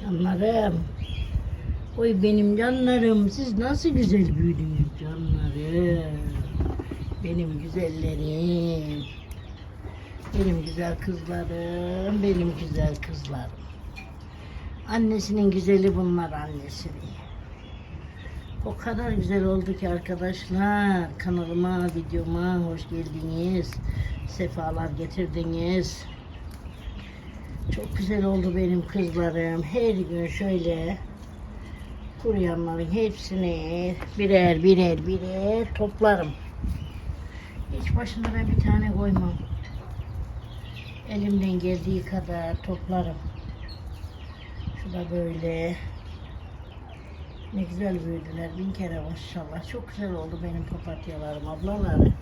Canlarım. Oy benim canlarım. Siz nasıl güzel büyüdünüz canlarım. Benim güzellerim. Benim güzel kızlarım. Benim güzel kızlarım. Annesinin güzeli bunlar annesinin. O kadar güzel oldu ki arkadaşlar. Kanalıma, videoma hoş geldiniz. Sefalar getirdiniz. Çok güzel oldu benim kızlarım. Her gün şöyle kuruyanların hepsini birer birer birer toplarım. Hiç başına ben bir tane koymam. Elimden geldiği kadar toplarım. Şu da böyle. Ne güzel büyüdüler bin kere maşallah. Çok güzel oldu benim papatyalarım ablaları.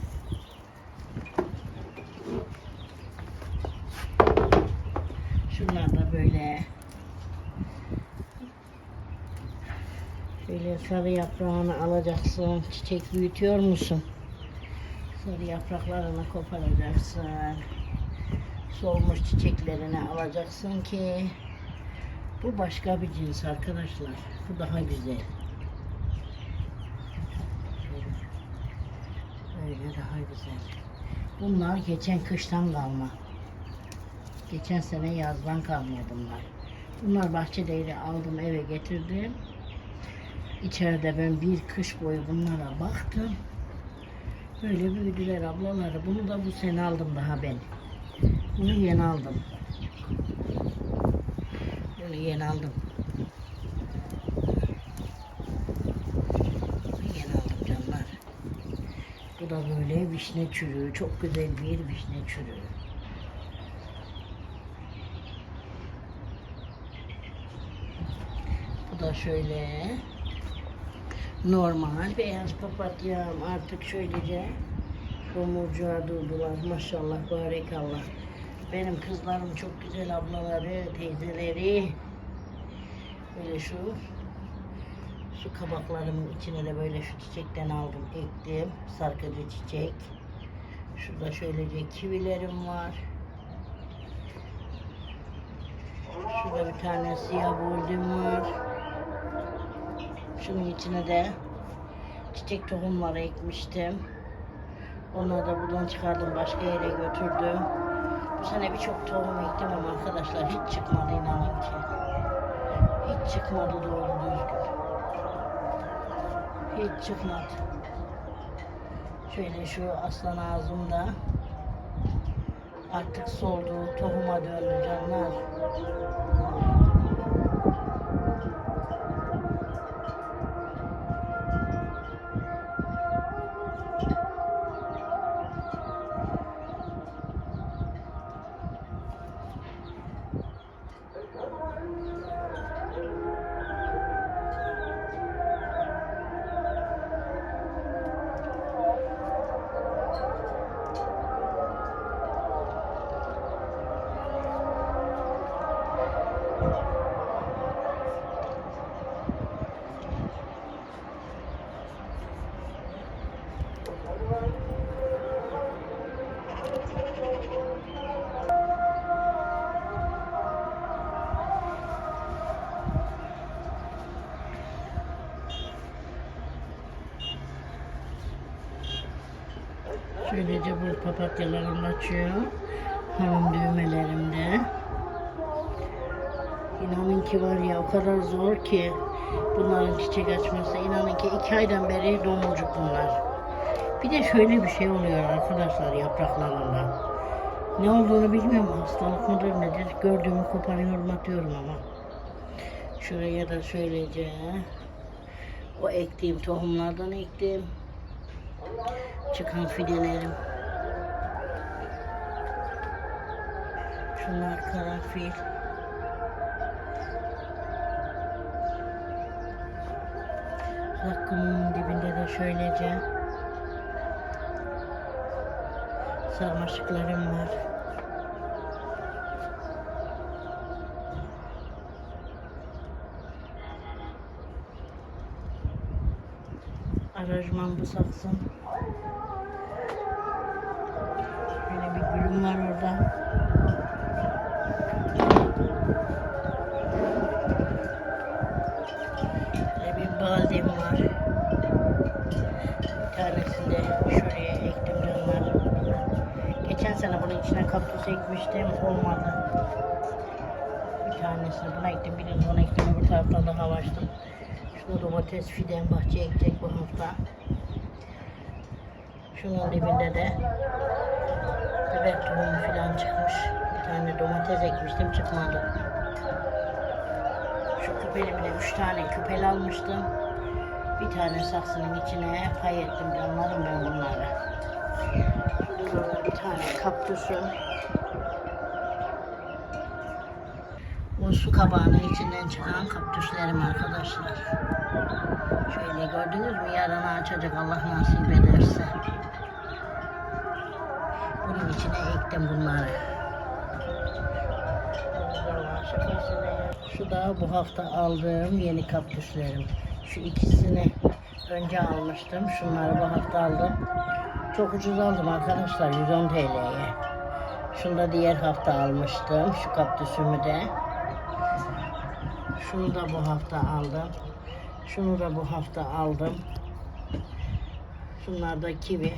Şunlar da böyle. Şöyle sarı yaprağını alacaksın. Çiçek büyütüyor musun? Sarı yapraklarını koparacaksın. Solmuş çiçeklerini alacaksın ki bu başka bir cins arkadaşlar. Bu daha güzel. Böyle daha güzel. Bunlar geçen kıştan kalma. Geçen sene yazdan kalma bunlar. Bunlar bahçedeydi aldım eve getirdim. İçeride ben bir kış boyu bunlara baktım. Böyle büyüdüler ablaları. Bunu da bu sene aldım daha ben. Bunu yeni aldım. Bunu yeni aldım. Bunu aldım canlar. Bu da böyle vişne çürüğü. Çok güzel bir vişne çürüğü. Bu da şöyle normal beyaz papatyam artık şöylece domurcuğa durdular maşallah barekallah. Benim kızlarım çok güzel ablaları, teyzeleri. Böyle şu şu kabaklarımın içine de böyle şu çiçekten aldım, ektim. Sarkıcı çiçek. Şurada şöylece kivilerim var. Şurada bir tane siyah buldum var. Şunun içine de çiçek tohumları ekmiştim. Onları da buradan çıkardım başka yere götürdüm. Bu sene birçok tohum ektim ama arkadaşlar hiç çıkmadı inanın ki. Hiç çıkmadı doğru düzgün. Hiç çıkmadı. Şöyle şu aslan ağzımda artık soldu, tohuma döndü canlar. Şöylece bu papatyalarım açıyor. Hamam düğmelerimde. İnanın ki var ya o kadar zor ki bunların çiçek açması. İnanın ki iki aydan beri domurcuk bunlar. Bir de şöyle bir şey oluyor arkadaşlar yapraklarında. Ne olduğunu bilmiyorum. Hastalık mıdır nedir? Gördüğümü koparıyorum atıyorum ama. Şuraya da şöylece o ektiğim tohumlardan ektim çıkan fidelerim. Şunlar karanfil. Zakkumun dibinde de şöylece sarmaşıklarım var. Aracman bu saksın. Şöyle bir gülüm var orada. Şöyle bir badem var. Bir tanesini de şuraya ektim canlar. Geçen sene bunun içine kaktüs ekmiştim olmadı. Bir tanesini buna ektim, birini buna ektim, öbür taraftan da hava açtım. Şunu domates fiden bahçeye ekecek bu hafta. Şunun dibinde de bebek tohumu falan çıkmış. Bir tane domates ekmiştim çıkmadı. Şu küpelimle üç tane küpel almıştım. Bir tane saksının içine pay ettim canlarım ben bunları. Bir tane kaktüsüm. Bu su kabağının içinden çıkan kaktüslerim arkadaşlar. Şöyle gördünüz mü? Yarın açacak Allah nasip ederse. Bunun içine ektim bunları. Şu da bu hafta aldığım yeni kaktüslerim. Şu ikisini önce almıştım. Şunları bu hafta aldım. Çok ucuz aldım arkadaşlar 110 TL'ye. Şunu da diğer hafta almıştım. Şu kaktüsümü de. Şunu da bu hafta aldım. Şunu da bu hafta aldım. Şunlar da kivi.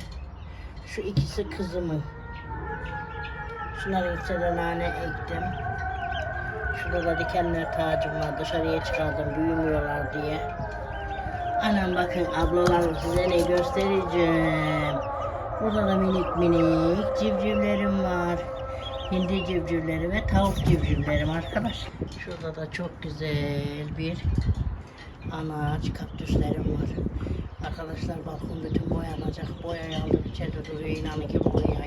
Şu ikisi kızımın. Şunların ikisine de nane ektim. Şurada da dikenler tacım var. Dışarıya çıkardım büyümüyorlar diye. Anam bakın ablalarım size ne göstereceğim. Burada da minik minik civcivlerim var. Hindi civcivleri ve tavuk civcivlerim arkadaş. Şurada da çok güzel bir anaç kaktüslerim var. Arkadaşlar balkon bütün boyanacak. Boyayı aldım içeride duruyor inanın ki boyayı.